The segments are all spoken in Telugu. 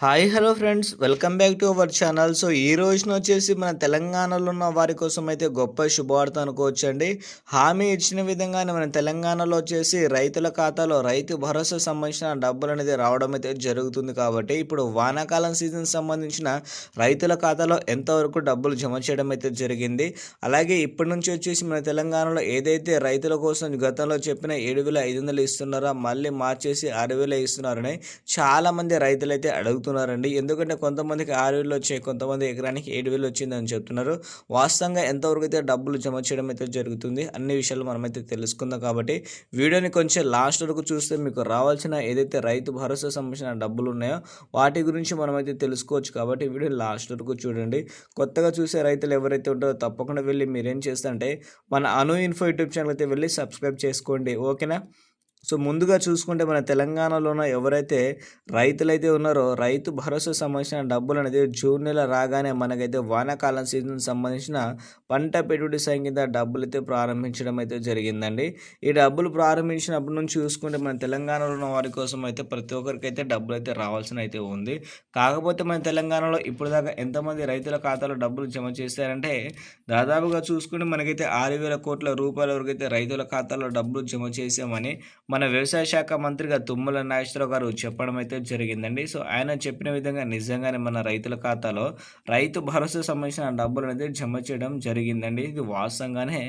Hi hello friends. Welcome back to our channel. So ఈ రోజున వచ్చేసి మన తెలంగాణలో ఉన్న వారి కోసం అయితే గొప్ప శుభవార్త అనుకోవచ్చండి. హామీ ఇచ్చిన విధంగానే మన తెలంగాణలో వచ్చేసి రైతుల ఖాతాలో రైతు భరోసా సంబంధించిన డబ్బులు అనేది రావడం అయితే జరుగుతుంది కాబట్టి ఇప్పుడు వానాకాలం సీజన్ సంబంధించిన రైతుల ఖాతాలో ఎంతవరకు డబ్బులు జమ చేయడం అయితే జరిగింది. అలాగే ఇప్పటి నుంచి వచ్చేసి మన తెలంగాణలో ఏదైతే రైతుల కోసం గతంలో చెప్పిన ఏడు వేల ఐదు వందలు ఇస్తున్నారో మళ్ళీ మార్చేసి ఆరు వేలు ఇస్తున్నారని చాలామంది రైతులు అయితే అడుగుతున్నారండి ఎందుకంటే కొంతమందికి ఆరు వేలు వచ్చాయి కొంతమంది ఎకరానికి ఏడు వేలు వచ్చిందని చెప్తున్నారు. వాస్తవంగా ఎంతవరకు అయితే డబ్బులు జమ చేయడం అయితే జరుగుతుంది అన్ని విషయాలు మనమైతే తెలుసుకుందాం కాబట్టి వీడియోని కొంచెం లాస్ట్ వరకు చూస్తే మీకు రావాల్సిన ఏదైతే రైతు భరోసా సంబంధించిన డబ్బులు ఉన్నాయో వాటి గురించి మనమైతే తెలుసుకోవచ్చు కాబట్టి వీడియో లాస్ట్ వరకు చూడండి. కొత్తగా చూసే రైతులు ఎవరైతే ఉంటారో తప్పకుండా వెళ్ళి మీరేం చేస్తారంటే మన అను ఇన్ఫో యూట్యూబ్ ఛానల్ అయితే వెళ్ళి సబ్స్క్రైబ్ చేసుకోండి. ఓకేనా? సో ముందుగా చూసుకుంటే మన తెలంగాణలోన ఎవరైతే రైతులైతే ఉన్నారో రైతు భరోసా సంబంధించిన డబ్బులు అనేది జూన్ నెల రాగానే మనకైతే వానాకాలం సీజన్ సంబంధించిన పంట పెట్టుబడి సాయం కింద డబ్బులు అయితే ప్రారంభించడం అయితే జరిగిందండి. ఈ డబ్బులు ప్రారంభించినప్పటి నుంచి చూసుకుంటే మన తెలంగాణలో ఉన్న వారి కోసం అయితే ప్రతి ఒక్కరికి అయితే డబ్బులు అయితే రావాల్సిన అయితే ఉంది. కాకపోతే మన తెలంగాణలో ఇప్పుడు దాకా ఎంతమంది రైతుల ఖాతాలో డబ్బులు జమ చేశారంటే దాదాపుగా చూసుకుంటే మనకైతే ఆరు వేల కోట్ల రూపాయల వరకు అయితే రైతుల ఖాతాలో డబ్బులు జమ చేసామని మన వ్యవసాయ శాఖ మంత్రిగా తుమ్మల నాగేశ్వరరావు గారు చెప్పడం అయితే జరిగిందండి. సో ఆయన చెప్పిన విధంగా నిజంగానే మన రైతుల ఖాతాలో రైతు భరోసా సంబంధించిన డబ్బులు అనేది జమ చేయడం జరిగిందండి. ఇది వాస్తవంగానే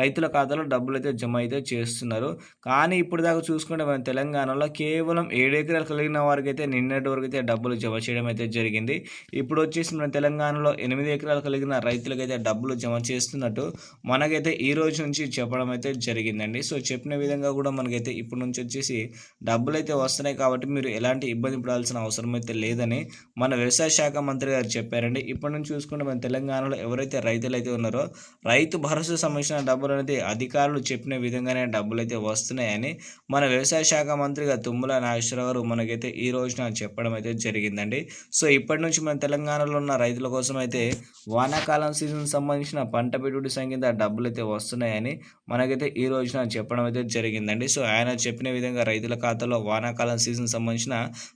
రైతుల ఖాతాలో డబ్బులు అయితే జమ అయితే చేస్తున్నారు. కానీ ఇప్పుడు దాకా చూసుకుంటే మన తెలంగాణలో కేవలం ఏడు ఎకరాలు కలిగిన వారికి అయితే నిన్నటి వరకు అయితే డబ్బులు జమ చేయడం అయితే జరిగింది. ఇప్పుడు వచ్చేసి మన తెలంగాణలో ఎనిమిది ఎకరాలు కలిగిన రైతులకైతే డబ్బులు జమ చేస్తున్నట్టు మనకైతే ఈ రోజు నుంచి చెప్పడం అయితే జరిగిందండి. సో చెప్పిన విధంగా కూడా మనకైతే ఇప్పటి నుంచి వచ్చేసి డబ్బులు అయితే వస్తున్నాయి కాబట్టి మీరు ఎలాంటి ఇబ్బంది పడాల్సిన అవసరం అయితే లేదని మన వ్యవసాయ శాఖ మంత్రి గారు చెప్పారండి. ఇప్పటి నుంచి చూసుకుంటే మన తెలంగాణలో ఎవరైతే రైతులు అయితే ఉన్నారో రైతు భరోసా సంబంధించిన డబ్బులు అనేది అధికారులు చెప్పిన విధంగానే డబ్బులు అయితే వస్తున్నాయని మన వ్యవసాయ శాఖ మంత్రిగా తుమ్మల నాగేశ్వరరావు గారు మనకైతే ఈ రోజున చెప్పడం అయితే జరిగిందండి. సో ఇప్పటి నుంచి మన తెలంగాణలో ఉన్న రైతుల కోసం అయితే వానాకాలం సీజన్ సంబంధించిన పంట పెట్టుబడి సంఖ్య డబ్బులు అయితే వస్తున్నాయని మనకైతే ఈ రోజున చెప్పడం అయితే జరిగిందండి. సో ఆయన చెప్పిన విధంగా రైతుల ఖాతాలో వానాకాలం సీజన్ సంబంధించిన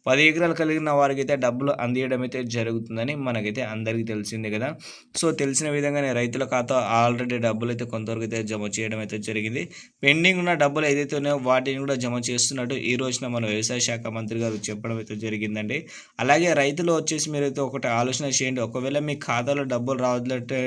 పది ఎకరాలు కలిగిన వారికి అయితే డబ్బులు అందియడం అయితే జరుగుతుందని మనకైతే అందరికీ తెలిసిందే కదా. సో తెలిసిన విధంగానే రైతుల ఖాతా ఆల్రెడీ డబ్బులు అయితే కొంతవరకు అయితే జమ చేయడం అయితే జరిగింది. పెండింగ్ ఉన్న డబ్బులు ఏదైతే ఉన్నాయో వాటిని కూడా జమ చేస్తున్నట్టు ఈ రోజున మన వ్యవసాయ శాఖ మంత్రి గారు చెప్పడం అయితే జరిగిందండి. అలాగే రైతులు వచ్చేసి మీరైతే ఒకటి ఆలోచన చేయండి. ఒకవేళ మీ ఖాతాలో డబ్బులు రావట్లంటే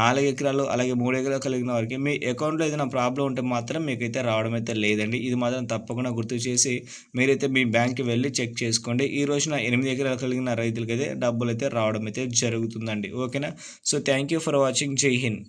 నాలుగు ఎకరాలు అలాగే మూడు ఎకరాలు కలిగిన వారికి మీ అకౌంట్లో ఏదైనా ప్రాబ్లం ఉంటే మాత్రం మీకైతే రావడం అయితే లేదండి ఇది మాత్రం తప్పకుండా గుర్తు చేసి మీరైతే మీ బ్యాంక్కి వెళ్ళి చెక్ చేసుకోండి. ఈ రోజున ఎనిమిది ఎకరాలు కలిగిన రైతులకైతే డబ్బులు అయితే రావడం అయితే జరుగుతుందండి. ఓకేనా? So thank you for watching. Jai Hind.